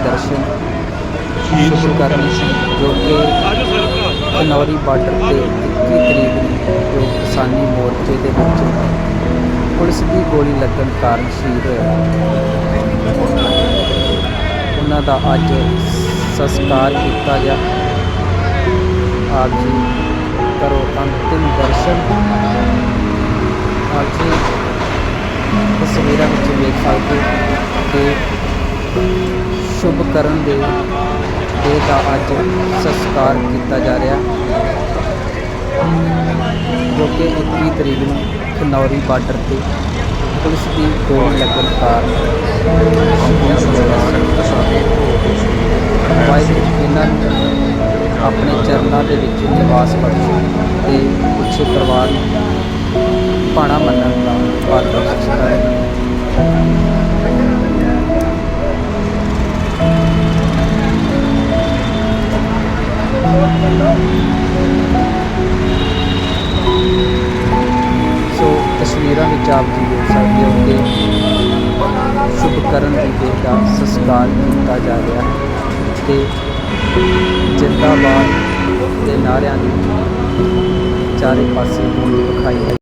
ਦਰਸ਼ਨ। ਸ਼ੁਰੂ ਕਰਨੇ ਸੀ ਜੋ ਕਿ ਖਨੌਰੀ ਬਾਰਡਰ ਤੇ 21 ਤਰੀਕ ਨੂੰ ਜੋ ਕਿਸਾਨੀ ਮੋਰਚੇ ਦੇ ਵਿੱਚ ਪੁਲਿਸ ਦੀ ਗੋਲੀ ਲੱਗਣ ਕਾਰਨ ਸ਼ਹੀਦ ਹੋਇਆ ਉਹਨਾਂ ਦਾ ਅੱਜ ਸੰਸਕਾਰ ਕੀਤਾ ਗਿਆ ਆਪ ਜੀ ਕਰੋ ਅੰਤਿਮ ਦਰਸ਼ਨ ਆਪ ਜੀ ਤਸਵੀਰਾਂ ਵਿੱਚ ਵੇਖ ਸਕਦੇ ਹੋ ਸ਼ੁਭ ਕਰਨ ਦੇ ਦੇ ਦਾ ਅੱਜ ਸੰਸਕਾਰ ਕੀਤਾ ਜਾ ਰਿਹਾ। ਜੋ ਕਿ 21 ਤਰੀਕ ਨੂੰ ਖਨੌਰੀ ਬਾਰਡਰ ਤੇ ਪੁਲਿਸ ਦੀ ਗੋਲੀ ਲੱਗਣ ਕਾਰਨ ਵਾਹਿਗੁਰੂ ਇਹਨਾਂ ਆਪਣੇ ਚਰਨਾਂ ਦੇ ਵਿੱਚ ਨਿਵਾਸ ਬਖਸ਼ੇ ਤੇ ਪਿੱਛੇ ਪਰਿਵਾਰ ਨੂੰ ਪਾਣਾ ਮੰਨਣ ਦਾ ਫਲ ਬਖਸ਼ਦਾ ਹੈ ਤਸਵੀਰਾਂ ਦੀ ਆਪ ਜੀ ਸਕਦੇ ਹੋ ਕਿ ਸ਼ੁਭ ਕਰਨ ਦੀ ਦੇਹ ਦਾ ਸੰਸਕਾਰ ਕੀਤਾ ਜਾ ਰਿਹਾ ਹੈ ਤੇ ਜਿੰਦਾਬਾਦ ਦੇ ਨਾਰਿਆਂ ਦੀ ਚਾਰੇ ਪਾਸੇ ਗੂੰਜ ਵਿਖਾਈ ਹੈ।